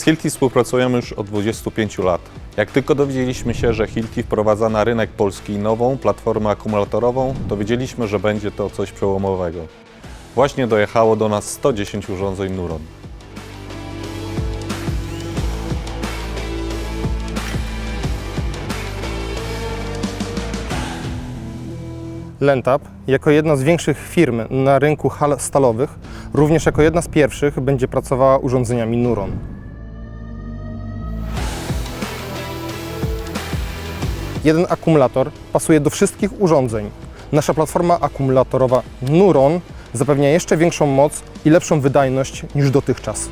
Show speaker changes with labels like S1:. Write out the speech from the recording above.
S1: Z Hilti współpracujemy już od 25 lat. Jak tylko dowiedzieliśmy się, że Hilti wprowadza na rynek polski nową platformę akumulatorową, to wiedzieliśmy, że będzie to coś przełomowego. Właśnie dojechało do nas 110 urządzeń Nuron.
S2: Lentap, jako jedna z większych firm na rynku hal stalowych, również jako jedna z pierwszych będzie pracowała urządzeniami Nuron. Jeden akumulator pasuje do wszystkich urządzeń. Nasza platforma akumulatorowa Nuron zapewnia jeszcze większą moc i lepszą wydajność niż dotychczas.